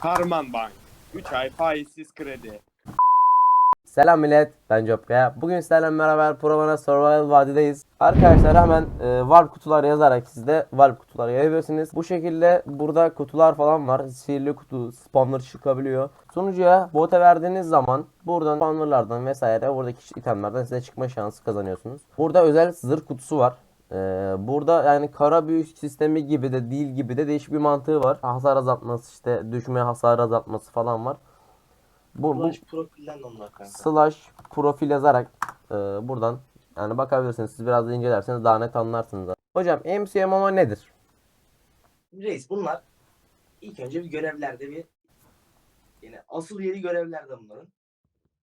Harman Bank. 3 ay faizsiz kredi. Selam millet, ben Copkaya. Bugün sizlerle beraber Provana Survival Vadi'deyiz. Arkadaşlar hemen e, Valve kutular yazarak siz de Valve kutuları yayabilirsiniz. Bu şekilde burada kutular falan var. Sihirli kutu, spawner çıkabiliyor. Sunucuya bota verdiğiniz zaman buradan spawnerlardan vesaire buradaki itemlerden size çıkma şansı kazanıyorsunuz. Burada özel zırh kutusu var. Ee, burada yani kara büyü sistemi gibi de değil gibi de değişik bir mantığı var. Hasar azaltması işte düşme hasar azaltması falan var. Bu, bu Flash profilden de onlar kanka. slash profil yazarak e, buradan yani bakabilirsiniz. Siz biraz da incelerseniz daha net anlarsınız. Hocam MCMMO nedir? Reis bunlar ilk önce bir görevlerde bir yani asıl yeri görevlerde bunların.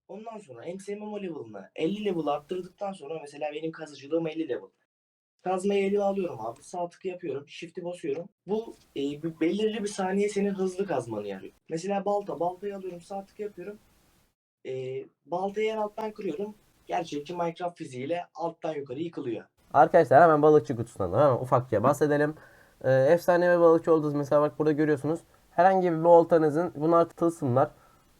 Ondan sonra MCMMO level'ını 50 level arttırdıktan sonra mesela benim kazıcılığım 50 level. Kazmayı elime alıyorum abi. Sağ tık yapıyorum. Shift'i basıyorum. Bu e, bir belirli bir saniye senin hızlı kazmanı yarıyor. Mesela balta. Baltayı alıyorum. Sağ tık yapıyorum. E, baltayı en alttan kırıyorum. Gerçekçi Minecraft fiziğiyle alttan yukarı yıkılıyor. Arkadaşlar hemen balıkçı kutusundan da hemen ufakça bahsedelim. Ee, efsane ve balıkçı olduğunuz mesela bak burada görüyorsunuz. Herhangi bir oltanızın bunlar tılsımlar.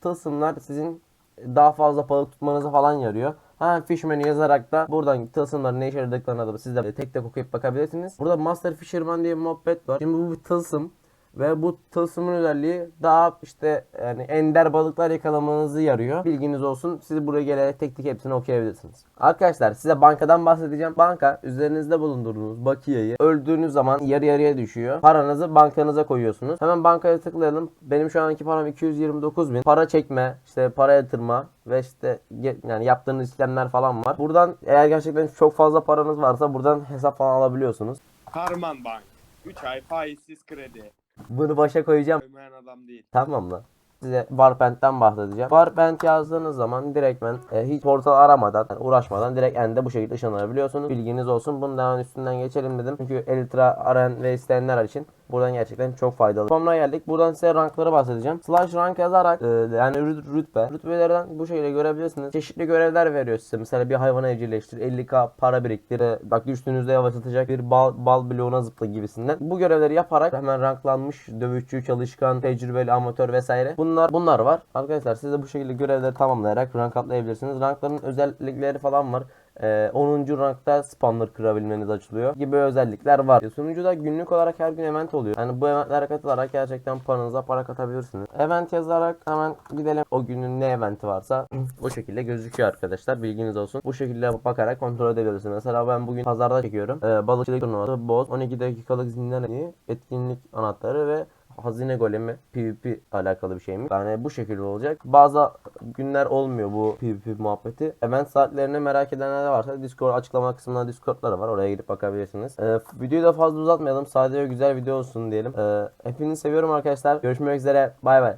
Tılsımlar sizin daha fazla balık tutmanıza falan yarıyor. Hemen Fishman'i yazarak da buradan tılsımların ne işe yaradıklarına da siz de tek tek okuyup bakabilirsiniz. Burada Master Fisherman diye bir muhabbet var. Şimdi bu bir tılsım ve bu tılsımın özelliği daha işte yani ender balıklar yakalamanızı yarıyor. Bilginiz olsun. Siz buraya gelerek tek tek hepsini okuyabilirsiniz. Arkadaşlar size bankadan bahsedeceğim. Banka üzerinizde bulundurduğunuz bakiyeyi öldüğünüz zaman yarı yarıya düşüyor. Paranızı bankanıza koyuyorsunuz. Hemen bankaya tıklayalım. Benim şu anki param 229 bin. Para çekme, işte para yatırma ve işte yani yaptığınız işlemler falan var. Buradan eğer gerçekten çok fazla paranız varsa buradan hesap falan alabiliyorsunuz. Harman Bank. 3 ay faizsiz kredi. Bunu başa koyacağım. Övmeyen adam değil. Tamam mı? Size Warpaint'ten bahsedeceğim. Warpaint yazdığınız zaman direktmen e, hiç portal aramadan, yani uğraşmadan direkt end'e bu şekilde ışınlanabiliyorsunuz. Bilginiz olsun. Bunu da hemen üstünden geçelim dedim. Çünkü Elytra arayan ve isteyenler için buradan gerçekten çok faydalı. Sonuna geldik. Buradan size rankları bahsedeceğim. Slash rank yazarak e, yani rüt- rütbe. Rütbelerden bu şekilde görebilirsiniz. Çeşitli görevler veriyor size. Mesela bir hayvanı evcilleştir, 50k para biriktir, e, bak düştüğünüzde yavaşlatacak bir bal, bal bloğuna zıpla gibisinden. Bu görevleri yaparak hemen ranklanmış dövüşçü, çalışkan, tecrübeli, amatör vesaire. Bunlar bunlar var. Arkadaşlar siz de bu şekilde görevleri tamamlayarak rank atlayabilirsiniz. Rankların özellikleri falan var. Ee, 10. rankta spawner kırabilmeniz açılıyor gibi özellikler var. Sunucuda günlük olarak her gün event oluyor. Yani bu eventlere katılarak gerçekten paranıza para katabilirsiniz. Event yazarak hemen gidelim. O günün ne eventi varsa o şekilde gözüküyor arkadaşlar. Bilginiz olsun. Bu şekilde bakarak kontrol edebilirsiniz. Mesela ben bugün pazarda çekiyorum. Ee, balıkçılık turnuvası, boz, 12 dakikalık zindan etkinlik anahtarı ve hazine golemi PvP alakalı bir şey mi? Yani bu şekilde olacak. Bazı günler olmuyor bu PvP muhabbeti. Event saatlerini merak edenler varsa Discord açıklama kısmında Discord'ları var. Oraya gidip bakabilirsiniz. Ee, videoyu da fazla uzatmayalım. Sadece güzel video olsun diyelim. Ee, hepinizi seviyorum arkadaşlar. Görüşmek üzere. Bay bay.